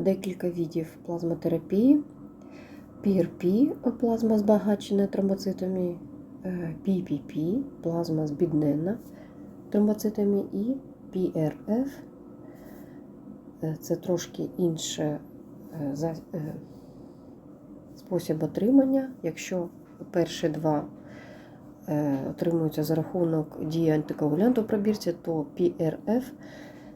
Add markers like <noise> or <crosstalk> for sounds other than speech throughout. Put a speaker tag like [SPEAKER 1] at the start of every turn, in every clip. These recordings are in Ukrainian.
[SPEAKER 1] Декілька видів плазмотерапії. PRP – плазма збагачена тромбоцитами, PPP – плазма збіднена тромбоцитами і PRF е, – це трошки інше е, е, спосіб отримання. Якщо перші два отримуються за рахунок дії антикоагулянту в пробірці, то PRF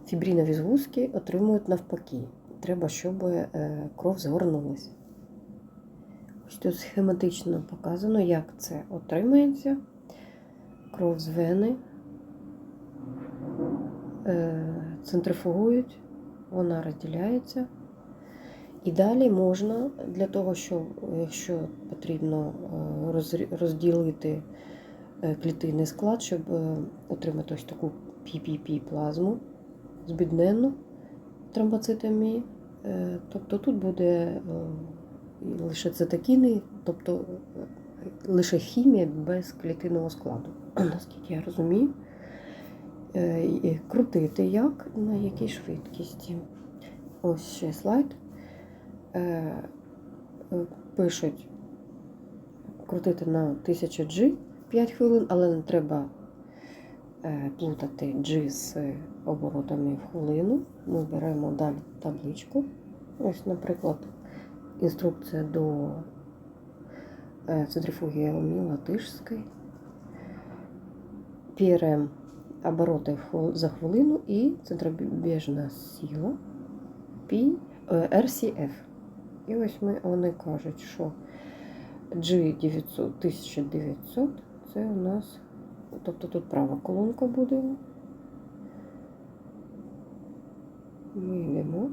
[SPEAKER 1] фібринові згустки отримують навпаки. Треба, щоб е, кров згорнулася. Ось тут схематично показано, як це отримається. Кров з вени е, центрифугують, вона розділяється. І далі можна для того, щоб, якщо потрібно е, розділити клітинний склад, щоб отримати ось таку PPP плазму збіднену тромбоцитами. Е, Тобто тут буде е, лише цитокіни, тобто е, лише хімія без клітинного складу, <clears throat> наскільки я розумію. Крутити як, на якій швидкості. Ось ще слайд. Пишуть крутити на 1000 G 5 хвилин, але не треба плутати G з оборотами в хвилину. Ми беремо далі табличку. Ось, наприклад, інструкція до е, центрифуги Елмі Латишської. PRM обороти за хвилину і центробіжна сила P, е, RCF. І ось ми, вони кажуть, що G900, 1900 це у нас, тобто тут права колонка буде. Ми йдемо.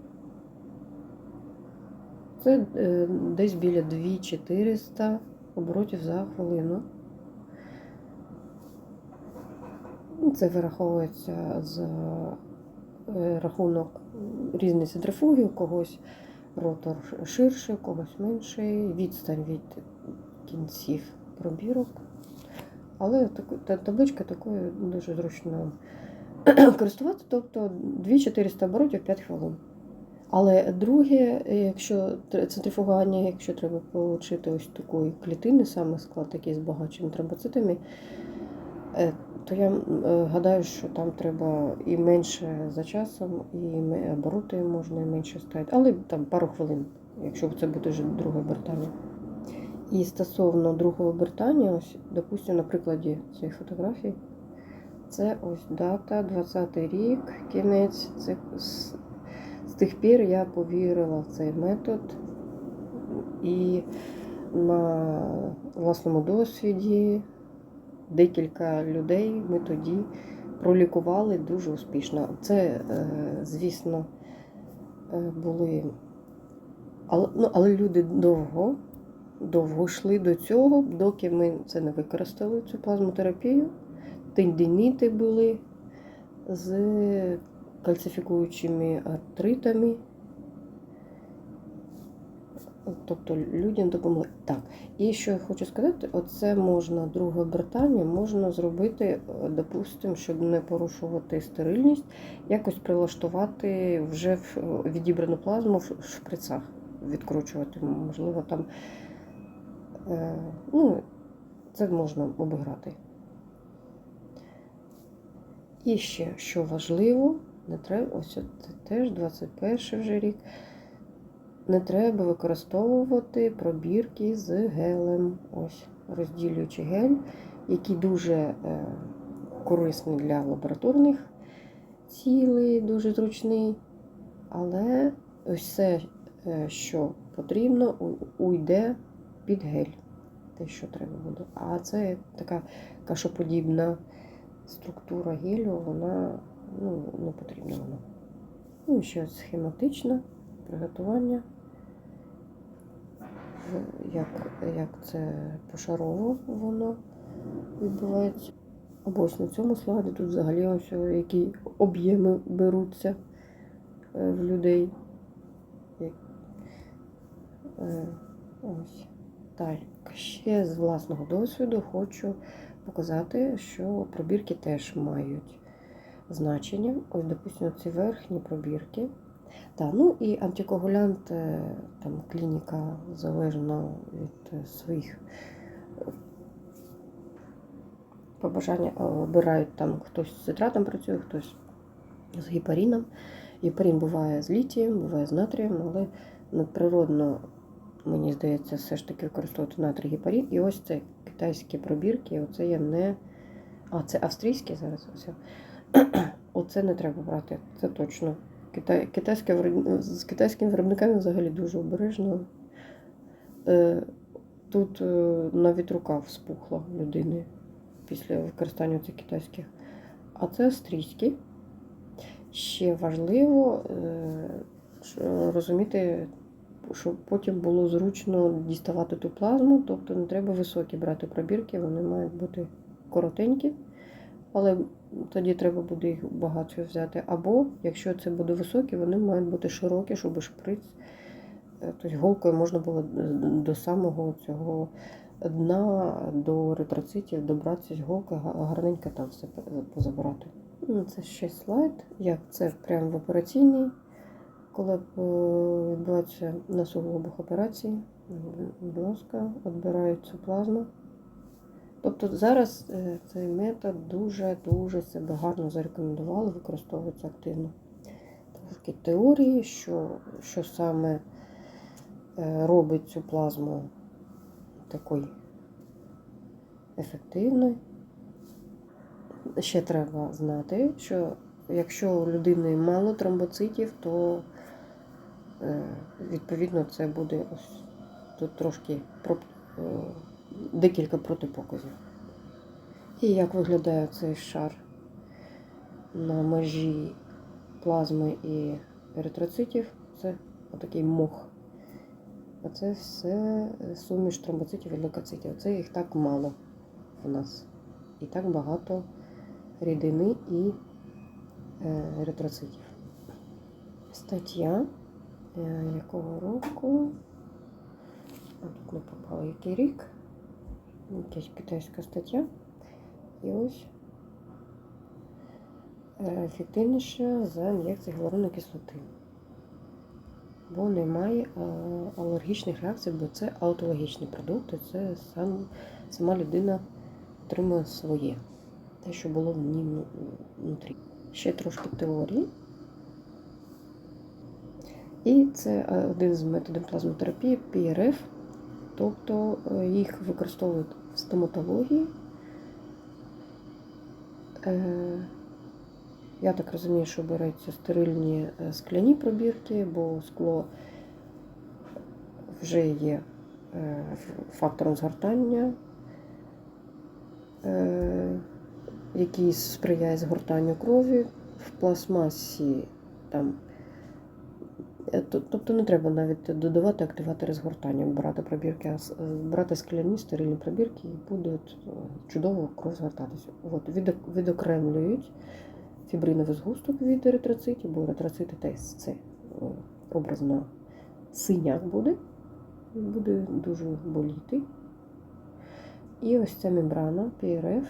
[SPEAKER 1] Це е, десь біля 2400 оборотів за хвилину. Ну, Це вираховується за е, рахунок різних центрифуги, у когось ротор ширший, у когось менший, відстань від кінців пробірок. Але табличка такою дуже зручно <clears throat> користуватися, тобто 2400 оборотів 5 хвилин. Але друге, якщо тр- центрифугування, якщо треба отримати ось такої клітини, саме склад такий збагачений тромбоцитами, е, то я е, гадаю, що там треба і менше за часом, і обороти можна менше ставити, але там пару хвилин, якщо це буде вже друге обертання. І стосовно другого обертання, ось, допустимо, на прикладі цієї фотографії, це ось дата, 20-й рік, кінець. Це з, з тих пір я повірила в цей метод і на власному досвіді декілька людей ми тоді пролікували дуже успішно. Це, е, звісно, е, були. Але, ну, але люди довго, довго йшли до цього, доки ми це не використали, цю плазмотерапію. Тендиніти були з кальцифікуючими артритами. Тобто людям допомогли. Так, і що я хочу сказати, оце можна друге обертання можна зробити, е, допустимо, щоб не порушувати стерильність, якось прилаштувати вже в е, відібрану плазму в шприцах, відкручувати. Можливо, там ну, це можна обіграти. І ще, що важливо, не треба, ось це теж 21 вже рік. Не треба використовувати пробірки з гелем. Ось розділюючий гель, який дуже е, корисний для лабораторних цілей, дуже зручний. Але все, е, що потрібно, уйде під гель. Те, що треба буде. А це така кашоподібна структура гелю, вона ну, не потрібна вона. Ну, і ще схематичне приготування. Як, як це пошарово воно відбувається. Або ось на цьому слайді тут взагалі ось які об'єми беруться е, в людей. Е, Ось. Так, ще з власного досвіду хочу показати, що пробірки теж мають значення. Ось, допустимо, ці верхні пробірки. Так, ну і антикоагулянт, е, там клініка залежно від е, своїх е, побажань е, обирають там хтось з цитратом працює, хтось з гепаріном. Гепарін буває з літієм, буває з натрієм, але надприродно, мені здається, все ж таки використовувати натрій гепарін. І ось це китайські пробірки, оце я не. А, це австрійські зараз. Ось. <clears throat> Оце не треба брати, це точно. Китай, китайське, з китайськими виробниками взагалі дуже обережно. Е, Тут е, навіть рука вспухла людини після використання цих китайських. А це австрійські. Ще важливо е, розуміти, щоб потім було зручно діставати ту плазму, тобто не треба високі брати пробірки, вони мають бути коротенькі, але тоді треба буде їх багато взяти. Або, якщо це буде високі, вони мають бути широкі, щоб шприц, е, тобто голкою можна було до самого цього дна, до ретроцитів добратися голкою, га- гарненько там все позабирати. Ну, Це ще слайд, як це прямо в операційній, коли е, відбувається на суглобах операції. Будь ласка, відбирають цю плазму. Тобто зараз е, цей метод дуже-дуже себе гарно зарекомендували, використовується активно. Трошки теорії, що, що саме е, робить цю плазму такою ефективною. Ще треба знати, що якщо у людини мало тромбоцитів, то відповідно це буде ось тут трошки е, декілька протипоказів. І як виглядає цей шар на межі плазми і еритроцитів, це отакий мох. А це все суміш тромбоцитів і лейкоцитів. Це їх так мало в нас. І так багато рідини і е, еритроцитів. Стаття е, якого року? А тут не попало який рік. Якась китайська стаття. І ось е, ефективніше за ін'єкції гіалуронової кислоти. Бо немає е, алергічних реакцій, бо це аутологічні продукти, це сам, сама людина отримує своє, те, що було в ній вну- внутрі. Ще трошки теорії. І це е, один з методів плазмотерапії PRF, тобто е, їх використовують в стоматології. Е, Я так розумію, що беруться стерильні скляні пробірки, бо скло вже є фактором згортання, який сприяє згортанню крові в пластмасі. Там, тобто не треба навіть додавати активатори згортання, брати пробірки, а е, брати скляні стерильні пробірки і буде е, чудово кров згортатися. От, відокремлюють фібриновий згусток від еритроцитів, бо еритроцити теж це е, образно синяк буде, буде дуже боліти. І ось ця мембрана PRF е,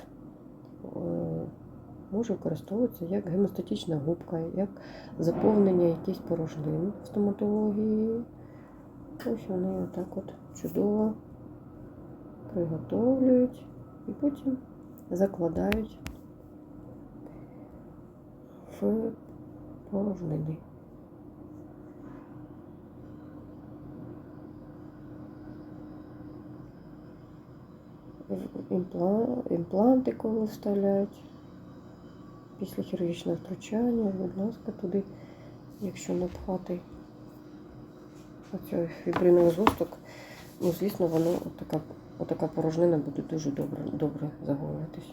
[SPEAKER 1] може використовуватися як гемостатична губка, як заповнення якихось порожнин в стоматології. Ось вони отак от чудово приготовлюють і потім закладають в порожнини. Імпланти, коли вставляють після хірургічного втручання, будь ласка, туди, якщо напхати оцей фібриновий згусток, ну, звісно, воно отака, отака порожнина буде дуже добре, добре загоюватись.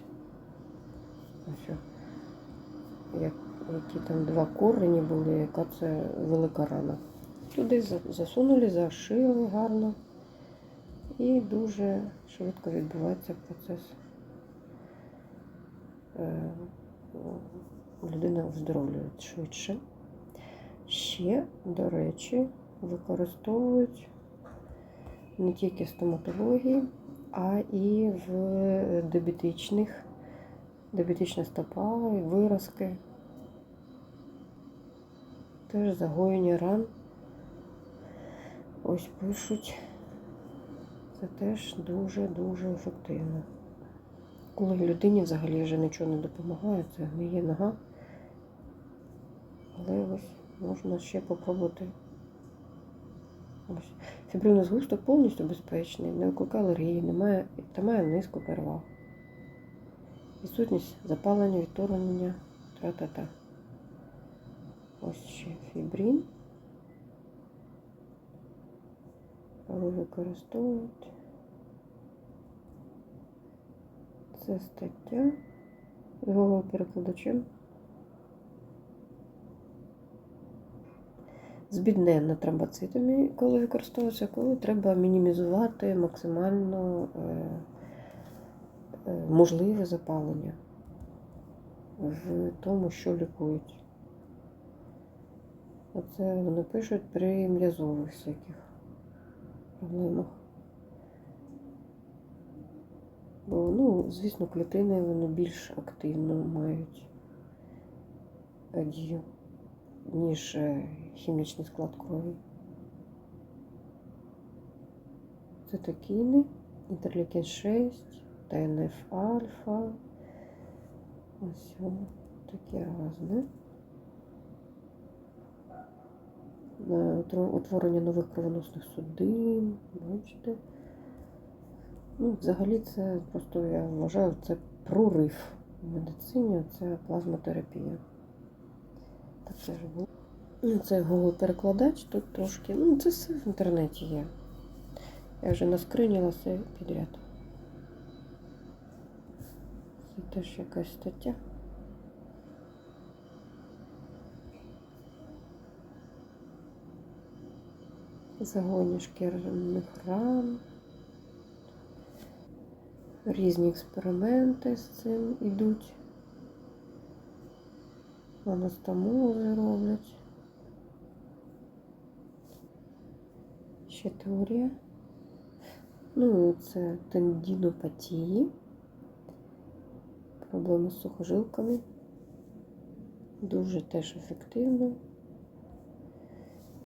[SPEAKER 1] Як, які там два корені були, яка це велика рана. Туди засунули, зашили гарно. І дуже швидко відбувається процес. Людина вздоровлює швидше. Ще, до речі, використовують не тільки в стоматології, а і в дебетичних, дебетична стопа, виразки. Теж загоєння ран. Ось пишуть. Це теж дуже-дуже ефективно. Коли людині взагалі вже нічого не допомагає, це гниє нога. Але ось можна ще попробувати. Ось. Фібринний згусток повністю безпечний, не викликає алергії, немає, та має низку переваг. Відсутність запалення, відторгнення, тра-та-та. Ось ще фібрин. Коли використовують. Це стаття з Google перекладачем. Збідненна тромбоцитами, коли використовується, коли треба мінімізувати максимально е, е, можливе запалення в тому, що лікують. Оце вони пишуть при м'язових всяких проблемах. Бо, ну, звісно, клітини вони більш активно мають е, дію, ніж е, хімічний склад крові. Цитокіни, інтерлейкін 6, ТНФ альфа. Ось таке разне. Утворення нових кровоносних судин, бачите. Ну, взагалі, це просто я вважаю, це прорив в медицині, це плазмотерапія. Так це ж було. Ну, це Google перекладач тут трошки. Ну, це все в інтернеті є. Я вже наскриніла все підряд. Це теж якась стаття. Загоні шкірних ран. Різні експерименти з цим ідуть. Анастомози роблять. Ще теорія. Ну, це тендінопатії. Проблеми з сухожилками. Дуже теж ефективно.